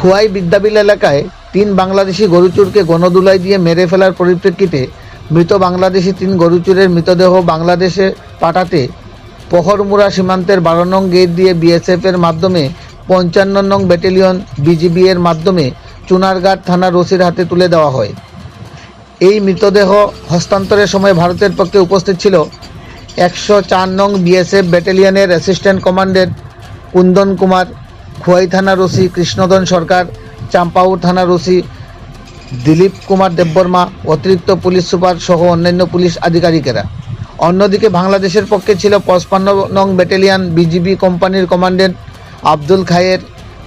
খোয়াই বিদ্যাবিল এলাকায় তিন বাংলাদেশি গরুচুরকে গণদুলাই দিয়ে মেরে ফেলার পরিপ্রেক্ষিতে মৃত বাংলাদেশি তিন গরুচুরের মৃতদেহ বাংলাদেশে পাঠাতে পহরমুরা সীমান্তের বারো নং গেট দিয়ে বিএসএফ এর মাধ্যমে পঞ্চান্ন নং ব্যাটালিয়ন বিজিবি এর মাধ্যমে চুনারঘাট থানার ওসির হাতে তুলে দেওয়া হয়। এই মৃতদেহ হস্তান্তরের সময় ভারতের পক্ষে উপস্থিত ছিল একশো চার নং বিএসএফ ব্যাটালিয়নের অ্যাসিস্ট্যান্ট কমান্ডেন্ট কুন্দন কুমার খোয়াই থানার ওসি কৃষ্ণধন সরকার, চাম্পাউর থানার ওসি দিলীপ কুমার দেববর্মা, অতিরিক্ত পুলিশ সুপার সহ অন্যান্য পুলিশ আধিকারিকেরা। অন্যদিকে বাংলাদেশের পক্ষে ছিল পঁচপান্ন নং ব্যাটালিয়ন বিজিবি কোম্পানির কমান্ডেন্ট আব্দুল খায়ের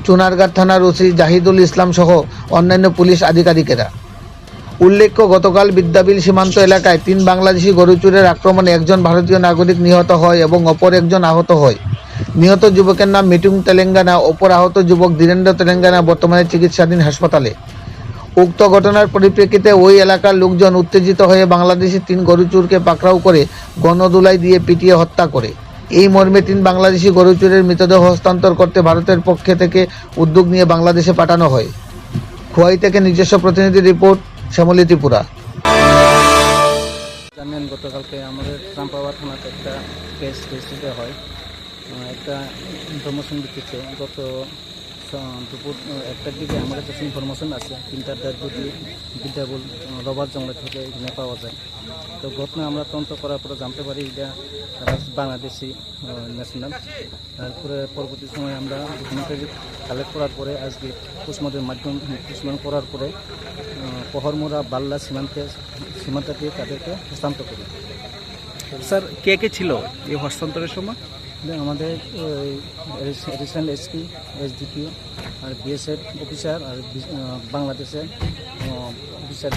চুনারঘাট থানার ওসি জাহিদুল ইসলাম সহ অন্যান্য পুলিশ আধিকারিকেরা। উল্লেখ্য, গতকাল বিদ্যাবিল সীমান্ত এলাকায় তিন বাংলাদেশি গরুচুরের আক্রমণে একজন ভারতীয় নাগরিক নিহত হয় এবং অপর একজন আহত হয়। নিহত যুবকের নাম মিটুং তেলেঙ্গানা অপর আহত যুবক ধীরেন্দ্র তেলেঙ্গানা বর্তমানে চিকিৎসাধীন হাসপাতালে। উক্ত ঘটনার পরিপ্রেক্ষিতে ওই এলাকার লোকজন উত্তেজিত হয়ে বাংলাদেশি তিন গরুচুরকে পাকড়াও করে গণদুলাই দিয়ে পিটিয়ে হত্যা করে। এই মর্মে তিন বাংলাদেশি গরুচুরের মৃতদেহ হস্তান্তর করতে ভারতের পক্ষে থেকে উদ্যোগ নিয়ে বাংলাদেশে পাঠানো হয়। খোয়াই থেকে নিজস্ব প্রতিনিধি রিপোর্ট, শ্যামলী ত্রিপুরা। জানেন, গতকালকে আমাদের চাম্পাওয়া থানাতে একটা কেস রেজিস্ট্রিতে হয়। একটা ইনফরমেশন ভিত্তিতে গত দুপুর একটার দিকে আমার কাছে ইনফরমেশন আছে। তিনটার ডেড বডি বিদ্যাবুল রবার জঙ্গল থেকে এখানে পাওয়া যায়। তো ঘটনা আমরা তদন্ত করার পরে জানতে পারি এটা বাংলাদেশি ন্যাশনাল তারপরে পরবর্তী সময় আমরা ডকুমেন্টারি কালেক্ট করার পরে, আজকে পোস্টমর্টের মাধ্যম পোস্টমর্টম করার পরে পহরমোড়া, বাল্লা সীমান্তে, সীমান্ত দিয়ে তাদেরকে হস্তান্তর করি। স্যার, কে কে ছিল এই হস্তান্তরের সময়? আমাদের রিসেন্ট এসপি এসডিপিও আর বিএসএফ অফিসার আর বাংলাদেশের অফিসার